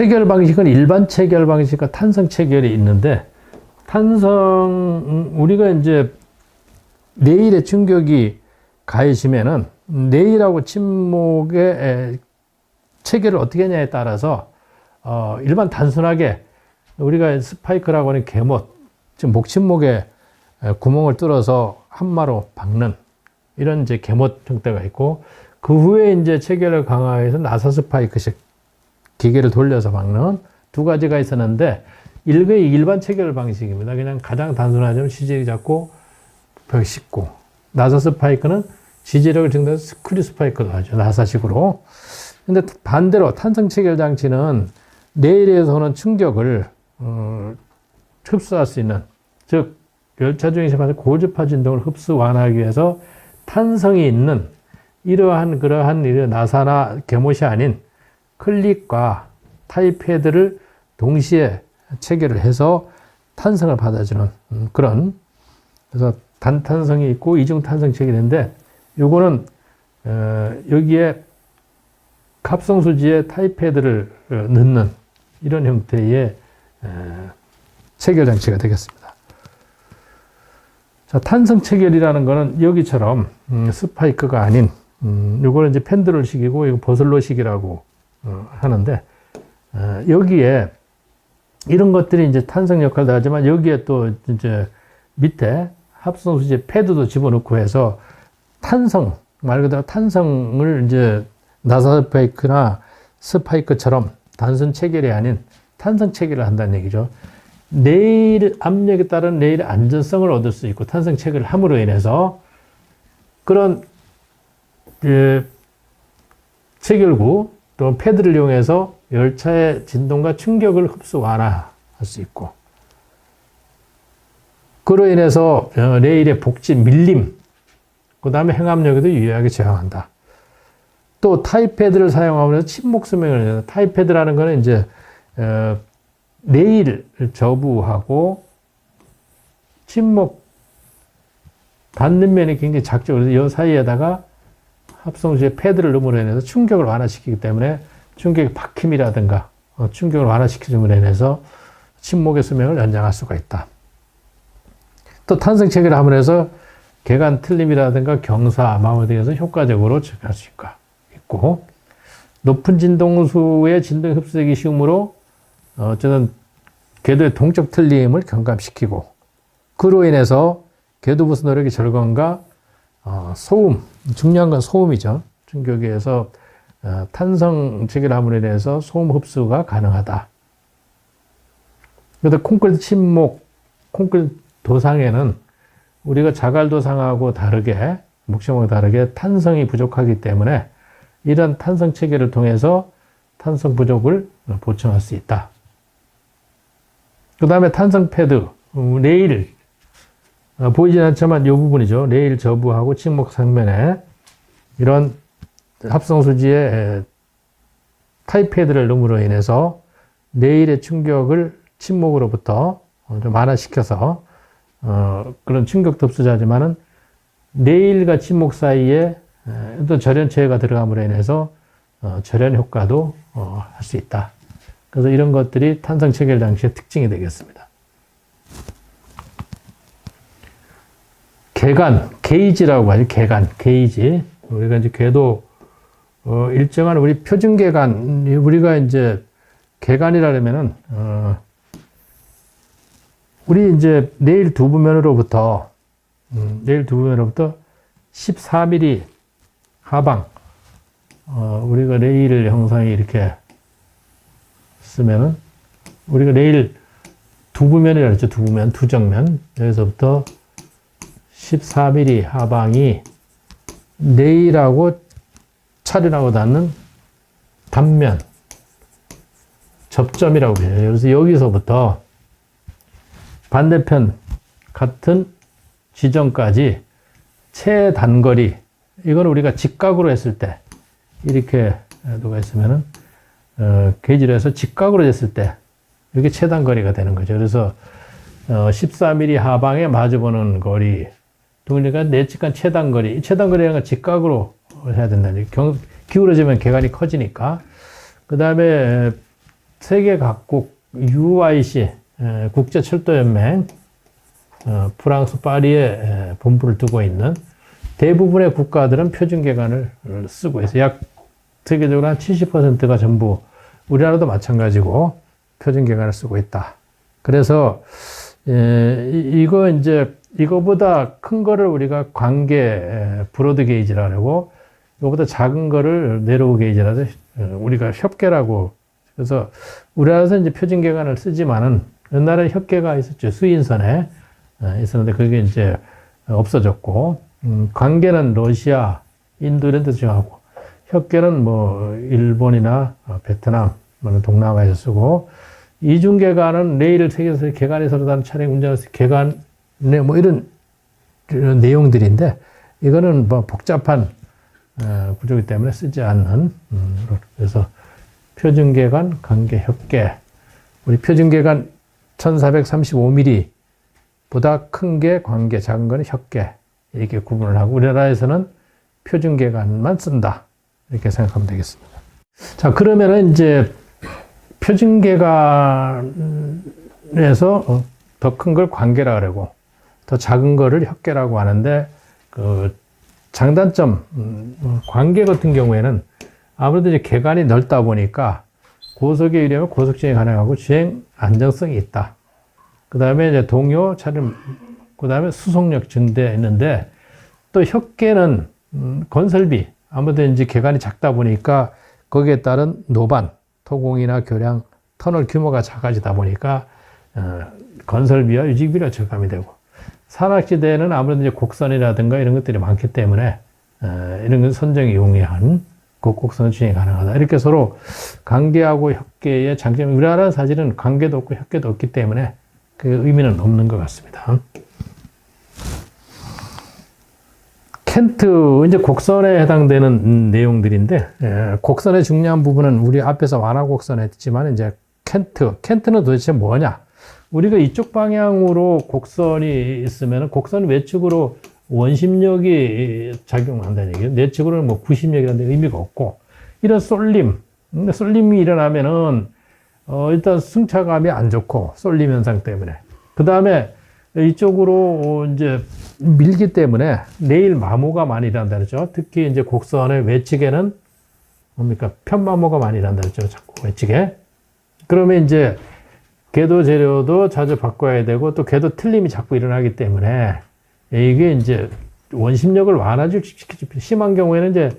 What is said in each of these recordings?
체결 방식은 일반 체결 방식과 탄성 체결이 있는데 탄성 음, 우리가 이제 내일의 충격이 가해지면은 내일하고 침묵의 에, 체결을 어떻게 하냐에 따라서 어, 일반 단순하게 우리가 스파이크라고 하는 개못, 지금 목침목에 에, 구멍을 뚫어서 한마로 박는 이런 이제 개못 형태가 있고 그 후에 이제 체결을 강화해서 나사 스파이크식 기계를 돌려서 박는 두 가지가 있었는데 일거의 일반 체결 방식입니다. 그냥 가장 단순하자면 시제를 잡고 벽 씻고 나사 스파이크는 지지력을 증대해서 스크류 스파이크도 하죠. 나사식으로. 근데 반대로 탄성 체결 장치는 내일에서는 충격을 어, 흡수할 수 있는 즉 열차 중에서 고주파 진동을 흡수 완화하기 위해서 탄성이 있는 이러한 그러한 나사나 개못이 아닌 클릭과 타이패드를 동시에 체결을 해서 탄성을 받아주는 음, 그런 그래서 단탄성이 있고 이중탄성 체결인데 요거는 어, 여기에 갑성수지에 타이패드를 어, 넣는 이런 형태의 어, 체결 장치가 되겠습니다. 자, 탄성 체결이라는 거는 여기처럼 음, 스파이크가 아닌 음, 요거는 이제 펜드롤식이고 이거 버슬로식이라고 어, 하는데 어, 여기에 이런 것들이 이제 탄성 역할도 하지만 여기에 또 이제 밑에 합성 수지 패드도 집어넣고 해서 탄성 말 그대로 탄성을 이제 나사 스파이크나 스파이크처럼 단순 체결이 아닌 탄성 체결을 한다는 얘기죠. 내일 압력에 따른 내일 안전성을 얻을 수 있고 탄성 체결을 함으로 인해서 그런 그 체결구 또는 패드를 이용해서 열차의 진동과 충격을 흡수 완화할 수 있고 그로 인해서 어, 레일의 복지 밀림 그 다음에 행압력에도 유리하게 저항한다. 또 타이패드를 사용하면서 침묵 수명을 내는 타이패드라는 거는 이제 어, 레일 저부하고 침묵 닿는 면이 굉장히 작죠. 그래서 이 사이에다가 합성수의 패드를 넣음으로 인해서 충격을 완화시키기 때문에 충격의 박힘이라든가 어, 충격을 완화시켜줌으로 인해서 침묵의 수명을 연장할 수가 있다. 또 탄성 체결을 함으로 해서 개간 틀림이라든가 경사, 마모에 대해서 효과적으로 적용할 수 있고 높은 진동수의 진동 흡수되기 쉬우므로 어, 어쨌든 궤도의 동적 틀림을 경감시키고 그로 인해서 궤도 부수 노력의 절감과 어, 소음, 중요한 건 소음이죠. 충격에서 어, 탄성 체결함으로 인해서 소음 흡수가 가능하다. 그래서 콘크리트 침목, 콘크리트 도상에는 우리가 자갈 도상하고 다르게, 목심하고 다르게 탄성이 부족하기 때문에 이런 탄성 체계를 통해서 탄성 부족을 보충할 수 있다. 그 다음에 탄성 패드, 레일, 어, 보이진 않지만 이 부분이죠. 레일 저부하고 침목 상면에 이런 합성수지의 타이패드를 넣음으로 인해서 레일의 충격을 침목으로부터 좀 완화시켜서 어, 그런 충격 흡수자지만은 레일과 침목 사이에 또 절연체가 들어감으로 인해서 어, 절연 효과도 어, 할 수 있다. 그래서 이런 것들이 탄성 체결 장치의 특징이 되겠습니다. 개간, 게이지라고 하죠. 개간, 게이지. 우리가 이제 궤도 어, 일정한 우리 표준 개간, 우리가 이제 개간이라면은 어, 우리 이제 내일 두부면으로부터 음, 내일 두부면으로부터 14mm 하방 어, 우리가 레일 형상이 이렇게 쓰면은 우리가 레일 두부면이라 그랬죠. 두부면, 두정면. 여기서부터 14mm 하방이 레일하고 차륜하고 닿는 단면 접점이라고 해요. 그래서 여기서부터 반대편 같은 지점까지 최단거리 이건 우리가 직각으로 했을 때 이렇게 누가 있으면은 어, 계지로 해서 직각으로 했을 때 이게 최단거리가 되는 거죠. 그래서 어, 14mm 하방에 마주보는 거리 그러니까 내측간 최단거리 최단거리라는 건 직각으로 해야 된다는 경, 기울어지면 개간이 커지니까 그 다음에 세계 각국 UIC 에, 국제철도연맹 어, 프랑스 파리에 에, 본부를 두고 있는 대부분의 국가들은 표준계관을 쓰고 있어요. 약 세계적으로 한 70%가 전부 우리나라도 마찬가지고 표준계관을 쓰고 있다. 그래서 에, 이- 이거 이제 이거보다 큰 거를 우리가 관계 에, 브로드 게이지라고 이거보다 작은 거를 네로우 게이지라서 어, 우리가 협계라고. 그래서 우리나라에서 이제 표준 계관을 쓰지만은 옛날에 협계가 있었죠. 수인선에. 어, 있었는데 그게 이제 없어졌고 음, 관계는 러시아, 인도 이런 데서 정하고 협계는 뭐 일본이나 어, 베트남, 뭐 동남아에서 쓰고 이중 계관은 레일 세계에서 서로 다른 차량 운전해서 계간 네, 뭐 이런 이런 내용들인데 이거는 뭐 복잡한 어, 구조이기 때문에 쓰지 않는 음, 그래서 표준계관, 관계 협계. 우리 표준계관 1435mm 보다 큰 게 관계, 작은 거는 협계. 이렇게 구분을 하고 우리나라에서는 표준계관만 쓴다. 이렇게 생각하면 되겠습니다. 자 그러면은 이제 표준계관에서 어, 더큰 걸 관계라 그러고 더 작은 거를 협계라고 하는데 그 장단점 음, 어, 관계 같은 경우에는 아무래도 이제 계간이 넓다 보니까 고속에 의뢰하면 고속 주행이 가능하고 주행 안정성이 있다. 그 다음에 이제 동요 차량, 그 다음에 수속력 증대했는데 또 협계는 음, 건설비 아무래도 이제 계간이 작다 보니까 거기에 따른 노반, 토공이나 교량, 터널 규모가 작아지다 보니까 어, 건설비와 유지비가 절감이 되고 산악지대에는 아무래도 이제 곡선이라든가 이런 것들이 많기 때문에 어, 이런 건 선정이 용이한 그 곡선 주행이 가능하다. 이렇게 서로 관계하고 협계의 장점이 우리나라는 사실은 관계도 없고 협계도 없기 때문에 그 의미는 없는 것 같습니다. 켄트 이제 곡선에 해당되는 음, 내용들인데 예, 곡선의 중요한 부분은 우리 앞에서 완화 곡선 했지만 이제 켄트 켄트는 도대체 뭐냐? 우리가 이쪽 방향으로 곡선이 있으면 곡선 외측으로 원심력이 작용한다는 얘기예요. 내측으로는 뭐 구심력이라는 데 의미가 없고 이런 쏠림, 쏠림이 일어나면은 어, 일단 승차감이 안 좋고 쏠림 현상 때문에 그 다음에 이쪽으로 이제 밀기 때문에 내일 마모가 많이 일어난다 그랬죠. 특히 이제 곡선의 외측에는 뭡니까 편마모가 많이 일어난다 그랬죠. 자꾸 외측에 그러면 이제 궤도 재료도 자주 바꿔야 되고 또 궤도 틀림이 자꾸 일어나기 때문에 이게 이제 원심력을 완화시키죠. 심한 경우에는 이제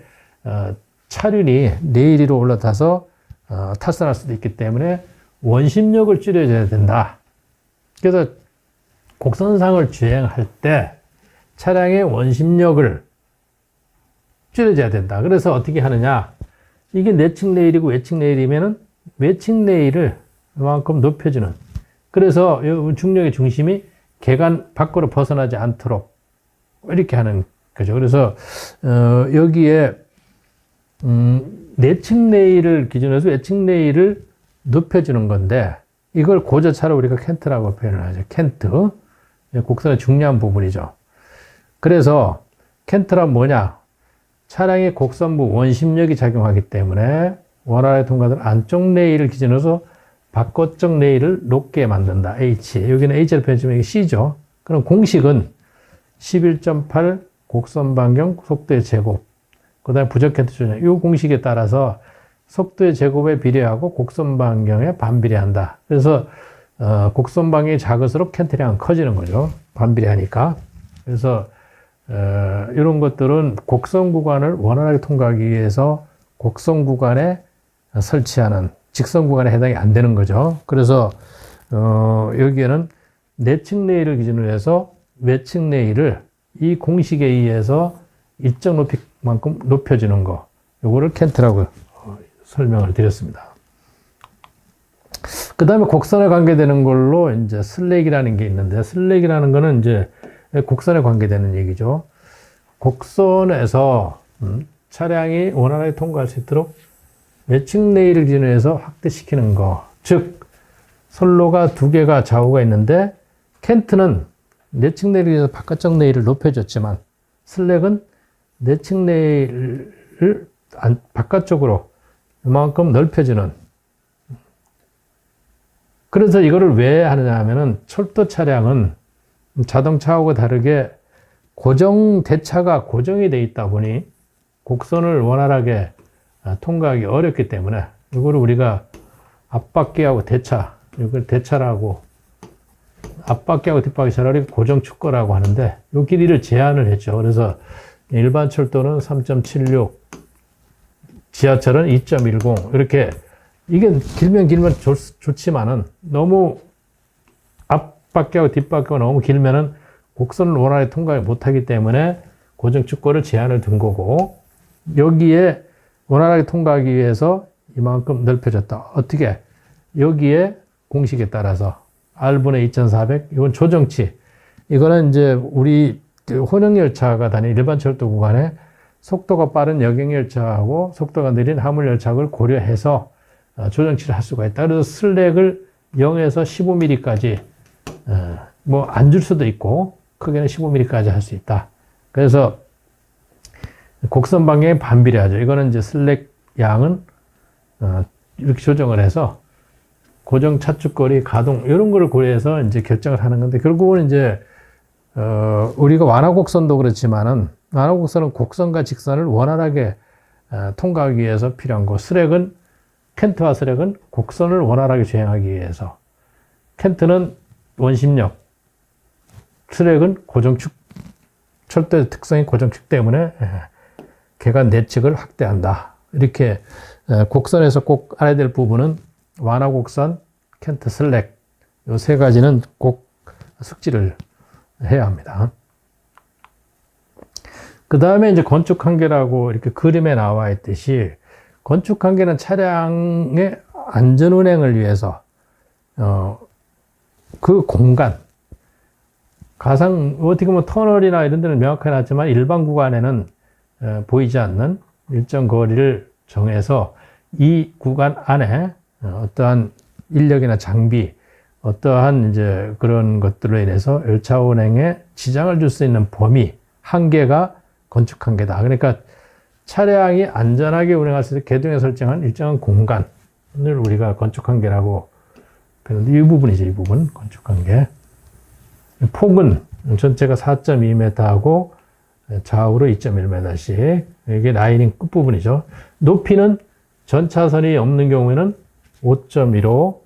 어, 차륜이 내일 위로 올라타서 어, 탈선할 수도 있기 때문에 원심력을 줄여줘야 된다. 그래서 곡선상을 주행할 때 차량의 원심력을 줄여줘야 된다. 그래서 어떻게 하느냐? 이게 내측 레일이고 외측 레일이면은 외측 레일을 그 만큼 높여주는. 그래서 이 중력의 중심이 계간 밖으로 벗어나지 않도록 이렇게 하는 거죠. 그래서 어, 여기에 음, 내측 레일을 기준으로 해서 외측 레일을 높여주는 건데 이걸 고저차로 우리가 켄트라고 표현을 하죠. 켄트. 곡선의 중요한 부분이죠. 그래서 켄트란 뭐냐? 차량의 곡선부 원심력이 작용하기 때문에 원활하게 통과되는 안쪽 레일을 기준으로 바깥쪽 레일을 높게 만든다. H. 여기는 H를 표현하면 C죠. 그럼 공식은 11.8 곡선 반경 속도의 제곱. 그 다음에 부적 켄트 조정. 이 공식에 따라서 속도의 제곱에 비례하고 곡선 반경에 반비례한다. 그래서 어, 곡선 반경이 작을수록 켄트량은 커지는 거죠. 반비례하니까. 그래서 어, 이런 것들은 곡선 구간을 원활하게 통과하기 위해서 곡선 구간에 설치하는 직선 구간에 해당이 안 되는 거죠. 그래서 어, 여기에는 내측 레일을 기준으로 해서 외측 레일을 이 공식에 의해서 일정 높이만큼 높여주는 거. 요거를 켄트라고 어, 설명을 드렸습니다. 그 다음에 곡선에 관계되는 걸로 이제 슬랙이라는 게 있는데 슬랙이라는 거는 이제 곡선에 관계되는 얘기죠. 곡선에서 음, 차량이 원활하게 통과할 수 있도록 외측 레일을 기준으로 해서 확대시키는 거. 즉, 선로가 두 개가 좌우가 있는데 켄트는 내측 레일을 위해서 바깥쪽 레일을 높여줬지만 슬랙은 내측 레일을 안- 바깥쪽으로 이만큼 넓혀주는 그래서 이거를 왜 하느냐 하면은 철도 차량은 자동차하고 다르게 고정 대차가 고정이 돼 있다 보니 곡선을 원활하게 아, 통과하기 어렵기 때문에 이거를 우리가 앞바퀴하고 대차 이걸 대차라고 앞바퀴하고 뒷바퀴 차라리 고정 축거라고 하는데 이 길이를 제한을 했죠. 그래서 일반 철도는 3.76, 지하철은 2.10 이렇게 이게 길면 길면 좋, 좋지만은 너무 앞바퀴하고 뒷바퀴가 너무 길면은 곡선을 원활하게 통과를 못하기 때문에 고정 축거를 제한을 둔 거고 여기에 원활하게 통과하기 위해서 이만큼 넓혀졌다. 어떻게? 여기에 공식에 따라서 R분의 2,400 이건 조정치. 이거는 이제 우리 그 혼형열차가 다니는 일반 철도 구간에 속도가 빠른 여객열차하고 속도가 느린 화물열차를 고려해서 어, 조정치를 할 수가 있다. 그래서 슬랙을 0에서 15mm까지 뭐 안 줄 수도 있고 크게는 15mm까지 할 수 있다. 그래서 곡선 방향에 반비례하죠. 이거는 이제 슬랙 양은 어, 이렇게 조정을 해서 고정 차축거리 가동 이런 거를 고려해서 이제 결정을 하는 건데 결국은 이제 어, 우리가 완화 곡선도 그렇지만은 완화 곡선은 곡선과 직선을 원활하게 어, 통과하기 위해서 필요한 거. 스렉은 켄트와 스렉은 곡선을 원활하게 주행하기 위해서 켄트는 원심력, 스렉은 고정축 철도의 특성인 고정축 때문에 예, 개간 내측을 확대한다. 이렇게 예, 곡선에서 꼭 알아야 될 부분은 완화 곡선, 켄트 슬랙 이세 가지는 꼭 숙지를 해야 합니다. 그 다음에 이제 건축 한계라고 이렇게 그림에 나와 있듯이 건축 한계는 차량의 안전 운행을 위해서 어, 그 공간 가상 어떻게 보면 터널이나 이런 데는 명확하게 나지만 일반 구간에는 어, 보이지 않는 일정 거리를 정해서 이 구간 안에 어, 어떠한 인력이나 장비 어떠한 이제 그런 것들로 인해서 열차 운행에 지장을 줄 수 있는 범위 한계가 건축 한계다. 그러니까 차량이 안전하게 운행할 수 있도록 개동에 설정한 일정한 공간을 우리가 건축 한계라고 그런데 이 부분이죠. 이 부분 건축 한계. 폭은 전체가 4.2m하고 좌우로 2.1m씩 이게 라이닝 끝부분이죠. 높이는 전차선이 없는 경우에는 5.15,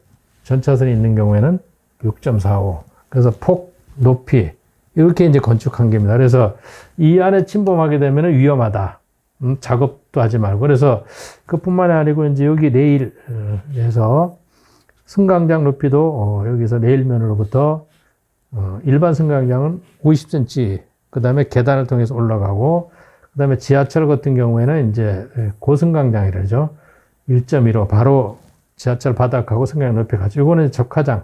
전차선이 있는 경우에는 6.45. 그래서 폭, 높이 이렇게 이제 건축 한계입니다. 그래서 이 안에 침범하게 되면 위험하다. 음, 작업도 하지 말고 그래서 그뿐만 이 아니고 이제 여기 레일에서 승강장 높이도 어, 여기서 레일면으로부터 어, 일반 승강장은 50cm 그 다음에 계단을 통해서 올라가고 그 다음에 지하철 같은 경우에는 이제 고승강장이라죠. 1.15 바로 지하철 바닥하고 승강장 높이 가죠. 이거는 적화장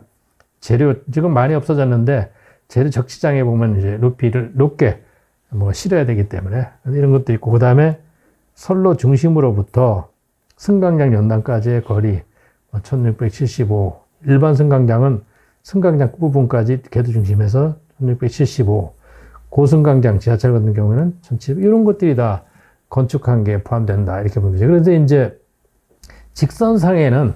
재료 지금 많이 없어졌는데 재료 적시장에 보면 이제 높이를 높게 뭐 실어야 되기 때문에 이런 것도 있고 그 다음에 선로 중심으로부터 승강장 연단까지의 거리 1675뭐 일반 승강장은 승강장 부분까지 궤도 중심에서 1675 고승강장 지하철 같은 경우에는 1700 이런 것들이 다 건축한 게 포함된다 이렇게 보면 되죠. 그래서 이제 직선상에는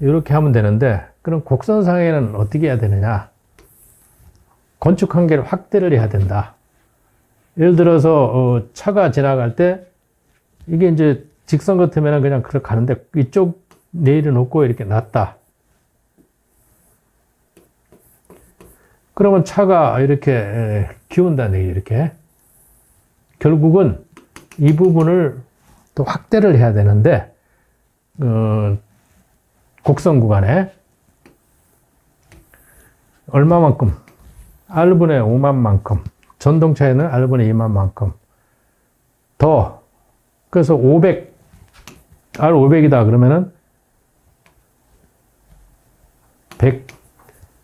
이렇게 하면 되는데 그럼 곡선상에는 어떻게 해야 되느냐? 건축 한계를 확대를 해야 된다. 예를 들어서 어, 차가 지나갈 때 이게 이제 직선 같으면 그냥 그렇게 가는데 이쪽 내일은 놓고 이렇게 놨다. 그러면 차가 이렇게 기운다는 얘기 이렇게. 결국은 이 부분을 또 확대를 해야 되는데 어, 곡선 구간에 얼마만큼? R분의 5만만큼. 전동차에는 R분의 2만만큼. 더. 그래서 500 R500이다 그러면은 100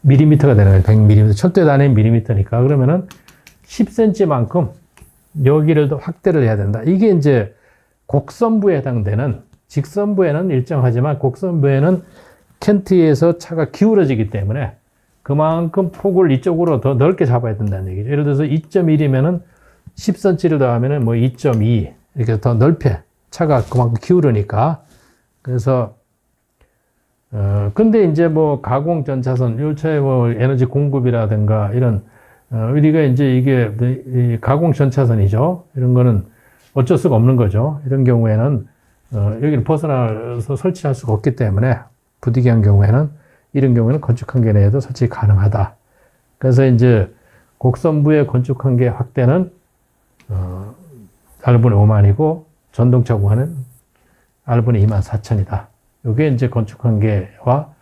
밀리미터가 되는 거예요. 100 밀리미터. 철도 단위 밀리미터니까 그러면은 10cm만큼 여기를 더 확대를 해야 된다. 이게 이제 곡선부에 해당되는 직선부에는 일정하지만 곡선부에는 켄트에서 차가 기울어지기 때문에 그만큼 폭을 이쪽으로 더 넓게 잡아야 된다는 얘기죠. 예를 들어서 2.1이면은 10cm를 더하면은 뭐 2.2 이렇게 더 넓혀 차가 그만큼 기울으니까 그래서 어, 근데 이제 뭐 가공 전차선, 요차의 뭐 에너지 공급이라든가 이런, 어, 우리가 이제 이게 이 가공 전차선이죠. 이런 거는 어쩔 수가 없는 거죠. 이런 경우에는, 어, 여기를 벗어나서 설치할 수가 없기 때문에 부득이한 경우에는 이런 경우에는 건축 한계 내에도 설치 가능하다. 그래서 이제 곡선부의 건축 한계 확대는, 어, R분의 5만이고 전동차 구간은 R분의 2만 4천이다. 이게 이제 건축 한계와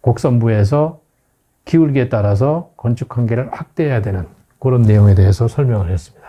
곡선부에서 기울기에 따라서 건축 한계를 확대해야 되는 그런 내용에 대해서 설명을 했습니다.